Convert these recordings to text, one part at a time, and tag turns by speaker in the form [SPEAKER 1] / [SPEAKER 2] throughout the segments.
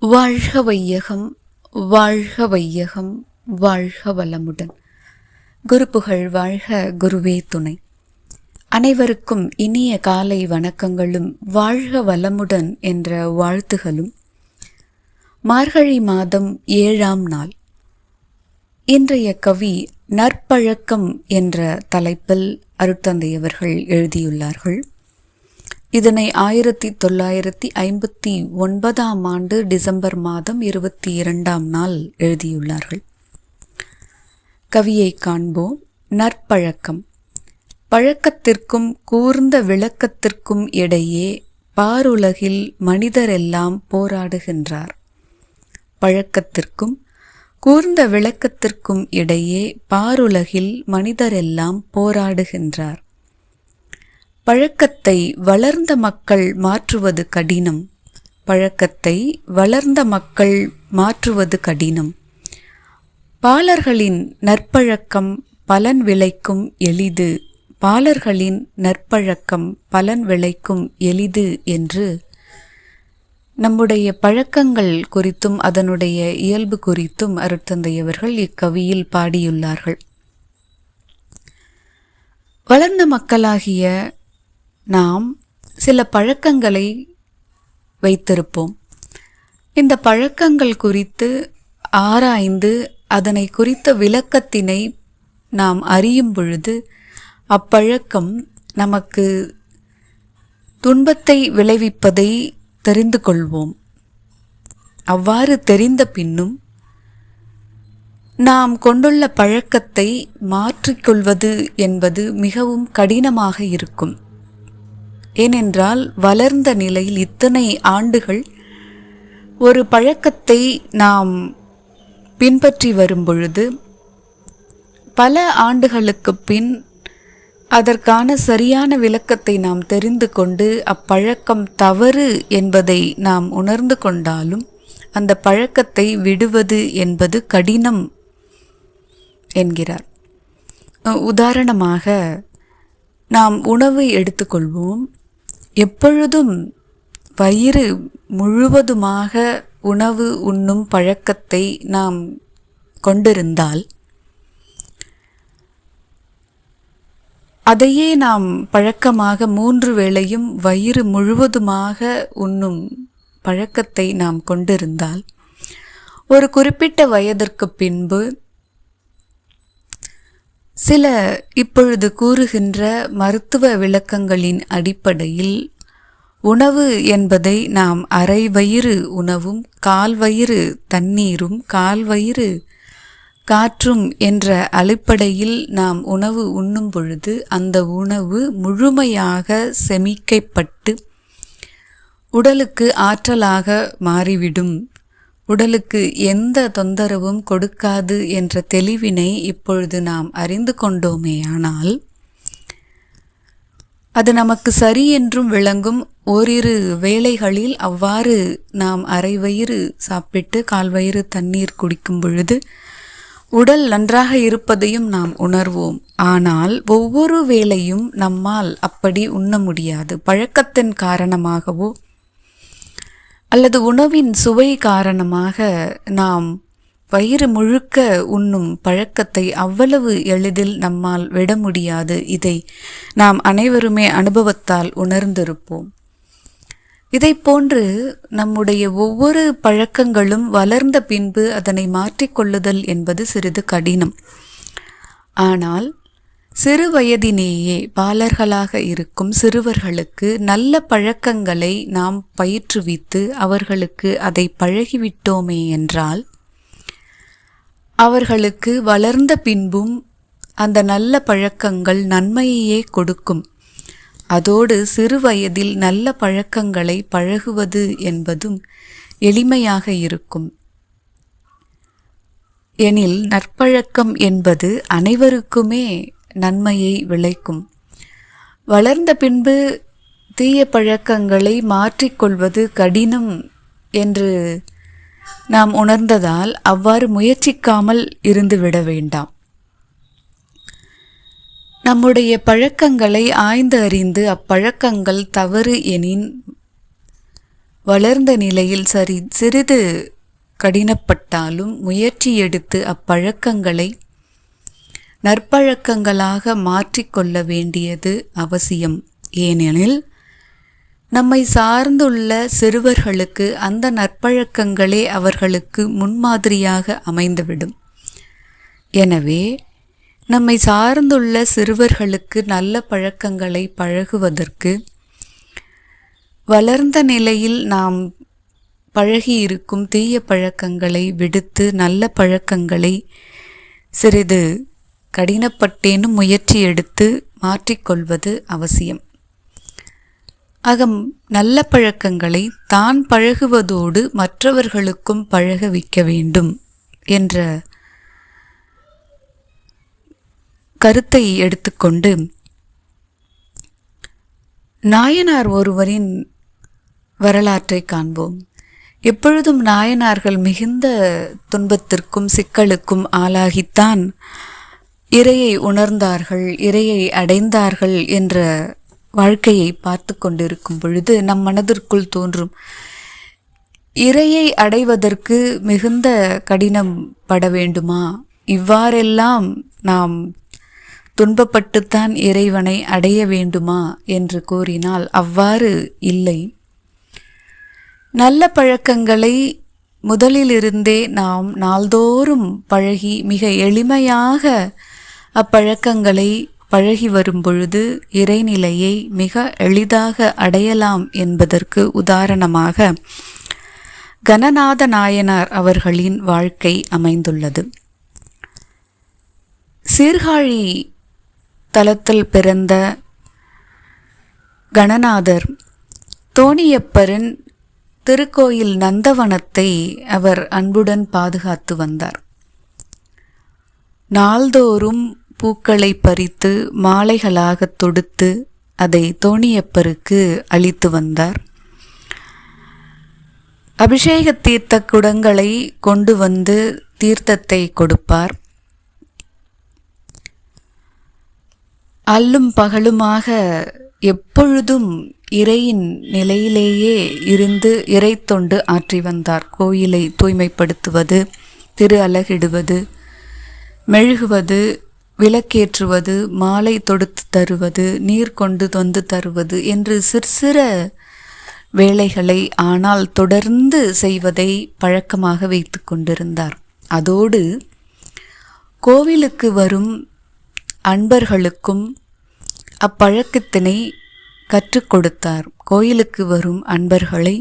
[SPEAKER 1] வாழ்க வையகம் வாழ்க வையகம் வாழ்க வளமுடன் குருப்புகழ் வாழ்க குருவே துணை. அனைவருக்கும் இனிய காலை வணக்கங்களும் வாழ்க வளமுடன் என்ற வாழ்த்துகளும். மார்கழி மாதம் ஏழாம் நாள். இன்றைய கவி நற்பழக்கம் என்ற தலைப்பில் அருட்தந்தையவர்கள் எழுதியுள்ளார்கள். இதனை ஆயிரத்தி தொள்ளாயிரத்தி ஐம்பத்தி ஒன்பதாம் ஆண்டு டிசம்பர் மாதம் இருபத்தி இரண்டாம் நாள் எழுதியுள்ளார்கள். கவியை காண்போம். நற்பழக்கம். பழக்கத்திற்கும் கூர்ந்த விளக்கத்திற்கும் இடையே பாருலகில் மனிதரெல்லாம் போராடுகின்றார். பழக்கத்திற்கும் கூர்ந்த விளக்கத்திற்கும் இடையே பாருலகில் மனிதரெல்லாம் போராடுகின்றார். பழக்கத்தை வளர்ந்த மக்கள் மாற்றுவது கடினம். பழக்கத்தை வளர்ந்த மக்கள் மாற்றுவது கடினம். பாலர்களின் நற்பழக்கம் பலன் விளைக்கும் எளிது. பாலர்களின் நற்பழக்கம் பலன் விளைக்கும் எளிது என்று நம்முடைய பழக்கங்கள் குறித்தும் அதனுடைய இயல்பு குறித்தும் அருட்தந்தையவர்கள் இக்கவியில் பாடியுள்ளார்கள். வளர்ந்த மக்களாகிய நாம் சில பழக்கங்களை வைத்திருப்போம். இந்த பழக்கங்கள் குறித்து ஆராய்ந்து அதனை குறித்த விளக்கத்தினை நாம் அறியும் பொழுது அப்பழக்கம் நமக்கு துன்பத்தை விளைவிப்பதை தெரிந்து கொள்வோம். அவ்வாறு தெரிந்த பின்னும் நாம் கொண்டுள்ள பழக்கத்தை மாற்றிக்கொள்வது என்பது மிகவும் கடினமாக இருக்கும். ஏனென்றால் வளர்ந்த நிலையில் இத்தனை ஆண்டுகள் ஒரு பழக்கத்தை நாம் பின்பற்றி வரும் பொழுது பல ஆண்டுகளுக்கு பின் அதற்கான சரியான விளக்கத்தை நாம் தெரிந்து கொண்டு அப்பழக்கம் தவறு என்பதை நாம் உணர்ந்து கொண்டாலும் அந்த பழக்கத்தை விடுவது என்பது கடினம் என்கிறார். உதாரணமாக நாம் உணவு எடுத்துக்கொள்வோம். எப்பொழுதும் வயிறு முழுவதுமாக உணவு உண்ணும் பழக்கத்தை நாம் கொண்டிருந்தால் அதையே நாம் பழக்கமாக மூன்று வேளையும் வயிறு முழுவதுமாக உண்ணும் பழக்கத்தை நாம் கொண்டிருந்தால் ஒரு குறிப்பிட்ட வயதிற்கு பின்பு சில இப்பொழுது கூறுகின்ற மருத்துவ விளக்கங்களின் அடிப்படையில் உணவு என்பதை நாம் அரை வயிறு உணவும் கால் வயிறு தண்ணீரும் கால் வயிறு காற்றும் என்ற அடிப்படையில் நாம் உணவு உண்ணும் பொழுது அந்த உணவு முழுமையாக செமிக்கப்பட்டு உடலுக்கு ஆற்றலாக மாறிவிடும். உடலுக்கு எந்த தொந்தரவும் கொடுக்காது என்ற தெளிவினை இப்பொழுது நாம் அறிந்து கொண்டோமேயானால் அது நமக்கு சரி என்றும் விளங்கும் ஓரிரு வேளைகளில் அவ்வாறு நாம் அரை வயிறு சாப்பிட்டு கால் வயிறு தண்ணீர் குடிக்கும் பொழுது உடல் நன்றாக இருப்பதையும் நாம் உணர்வோம். ஆனால் ஒவ்வொரு வேளையும் நம்மால் அப்படி உண்ண முடியாது. பழக்கத்தின் காரணமாகவோ அல்லது உணவின் சுவை காரணமாக நாம் வயிறு முழுக்க உண்ணும் பழக்கத்தை அவ்வளவு எளிதில் நம்மால் விட முடியாது. இதை நாம் அனைவருமே அனுபவத்தால் உணர்ந்திருப்போம். இதை போன்று நம்முடைய ஒவ்வொரு பழக்கங்களும் வளர்ந்த பின்பு அதனை மாற்றிக்கொள்ளுதல் என்பது சிறிது கடினம். ஆனால் சிறு வயதினேயே பாலர்களாக இருக்கும் சிறுவர்களுக்கு நல்ல பழக்கங்களை நாம் பயிற்றுவித்து அவர்களுக்கு அதை பழகிவிட்டோமே என்றால் அவர்களுக்கு வளர்ந்த பின்பும் அந்த நல்ல பழக்கங்கள் நன்மையையே கொடுக்கும். அதோடு சிறு வயதில் நல்ல பழக்கங்களை பழகுவது என்பதும் எளிமையாக இருக்கும். எனில் நற்பழக்கம் என்பது அனைவருக்குமே நன்மையை விளைக்கும். வளர்ந்த பின்பு தீய பழக்கங்களை மாற்றிக்கொள்வது கடினம் என்று நாம் உணர்ந்ததால் அவ்வாறு முயற்சிக்காமல் இருந்துவிட வேண்டாம். நம்முடைய பழக்கங்களை ஆய்ந்து அறிந்து அப்பழக்கங்கள் தவறு எனின் வளர்ந்த நிலையில் சரி சிறிது கடினப்பட்டாலும் முயற்சி எடுத்து அப்பழக்கங்களை நற்பழக்கங்களாக மாற்றிக்கொள்ள வேண்டியது அவசியம். ஏனெனில் நம்மை சார்ந்துள்ள சிறுவர்களுக்கு அந்த நற்பழக்கங்களே அவர்களுக்கு முன்மாதிரியாக அமைந்துவிடும். எனவே நம்மை சார்ந்துள்ள சிறுவர்களுக்கு நல்ல பழக்கங்களை பழகுவதற்கு வளர்ந்த நிலையில் நாம் பழகியிருக்கும் தீய பழக்கங்களை விடுத்து நல்ல பழக்கங்களை சிறிது கடினப்பட்டேனும் முயற்சி எடுத்து மாற்றிக்கொள்வது அவசியம். அகம் நல்ல பழக்கங்களை தான் பழகுவதோடு மற்றவர்களுக்கும் பழக வைக்க வேண்டும் என்ற கருத்தை எடுத்துக்கொண்டு நாயனார் ஒருவரின் வரலாற்றை காண்போம். எப்பொழுதும் நாயனார்கள் மிகுந்த துன்பத்திற்கும் சிக்கலுக்கும் ஆளாகித்தான் இறையை உணர்ந்தார்கள் இறையை அடைந்தார்கள் என்ற வாழ்க்கையை பார்த்து கொண்டிருக்கும் பொழுது நம் மனதிற்குள் தோன்றும் இறையை அடைவதற்கு மிகுந்த கடினம் பட வேண்டுமா? இவ்வாறெல்லாம் நாம் துன்பப்பட்டுத்தான் இறைவனை அடைய வேண்டுமா? என்று கூறினால் அவ்வாறு இல்லை. நல்ல பழக்கங்களை முதலிலிருந்தே நாம் நாள்தோறும் பழகி மிக எளிமையாக அப்பழக்கங்களை பழகி வரும் பொழுது இறைநிலையை மிக எளிதாக அடையலாம் என்பதற்கு உதாரணமாக கணநாத நாயனார் அவர்களின் வாழ்க்கை அமைந்துள்ளது. சீர்காழி தலத்தில் பிறந்த கணநாதர் தோணியப்பரின் திருக்கோயில் நந்தவனத்தை அவர் அன்புடன் பாதுகாத்து வந்தார். நாள்தோறும் பூக்களை பறித்து மாலைகளாக தொடுத்து அதை தோணியப்பருக்கு அளித்து வந்தார். அபிஷேக தீர்த்த குடங்களை கொண்டு வந்து தீர்த்தத்தை கொடுப்பார். அல்லும் பகலுமாக எப்பொழுதும் இறையின் நிலையிலேயே இருந்து இறை தொண்டு ஆற்றி வந்தார். கோயிலை தூய்மைப்படுத்துவது திரு அலகிடுவது மெழுகுவது விளக்கேற்றுவது மாலை தொடுத்து தருவது நீர் கொண்டு வந்து தருவது என்று சிற்சிற வேலைகளை ஆனால் தொடர்ந்து செய்வதை பழக்கமாக வைத்து கொண்டிருந்தார். அதோடு கோவிலுக்கு வரும் அன்பர்களுக்கும் அப்பழக்கத்தினை கற்றுக் கொடுத்தார். கோயிலுக்கு வரும் அன்பர்களை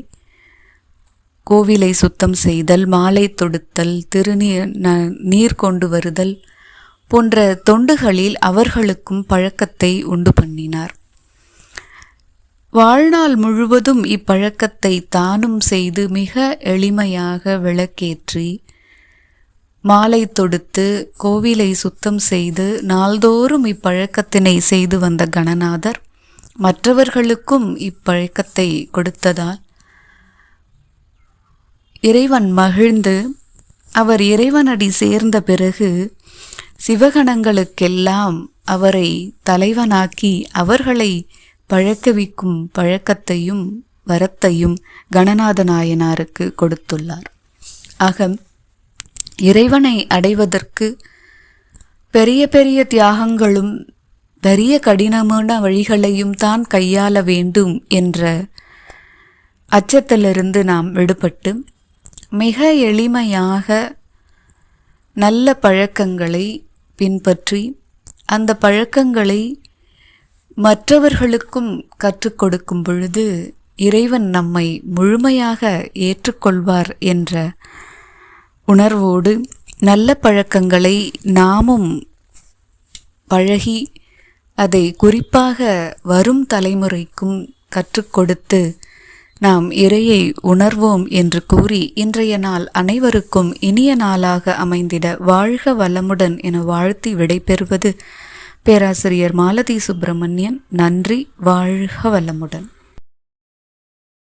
[SPEAKER 1] கோவிலை சுத்தம் செய்தல் மாலை தொடுத்தல் திருநீர் நீர் கொண்டு வருதல் போன்ற தொண்டுகளில் அவர்களுக்கும் பழக்கத்தை உண்டு பண்ணினார். வாழ்நாள் முழுவதும் இப்பழக்கத்தை தானும் செய்து மிக எளிமையாக விளக்கேற்றி மாலை தொடுத்து கோவிலை சுத்தம் செய்து நாள்தோறும் இப்பழக்கத்தினை செய்து வந்த கணநாதர் மற்றவர்களுக்கும் இப்பழக்கத்தை கொடுத்ததால் இறைவன் மகிழ்ந்து அவர் இறைவனடி சேர்ந்த பிறகு சிவகணங்களுக்கெல்லாம் அவரை தலைவனாக்கி அவர்களை பழக்கவிக்கும் பழக்கத்தையும் வரத்தையும் கணநாத நாயனாருக்கு கொடுத்துள்ளார். ஆக இறைவனை அடைவதற்கு பெரிய பெரிய தியாகங்களும் பெரிய கடினமான வழிகளையும் தான் கையாள வேண்டும் என்ற அச்சத்திலிருந்து நாம் விடுபட்டு மிக எளிமையாக நல்ல பழக்கங்களை பின்பற்றி அந்த பழக்கங்களை மற்றவர்களுக்கும் கற்றுக் கொடுக்கும் பொழுது இறைவன் நம்மை முழுமையாக ஏற்றுக்கொள்வார் என்ற உணர்வோடு நல்ல பழக்கங்களை நாமும் பழகி அதை குறிப்பாக வரும் தலைமுறைக்கும் கற்றுக் கொடுத்து நாம் இறையை உணர்வோம் என்று கூறி இன்றைய நாள் அனைவருக்கும் இனிய நாளாக அமைந்திட வாழ்க வளமுடன் என வாழ்த்தி விடைபெறுவது பேராசிரியர் மாலதி சுப்பிரமணியன். நன்றி வாழ்க வளமுடன்.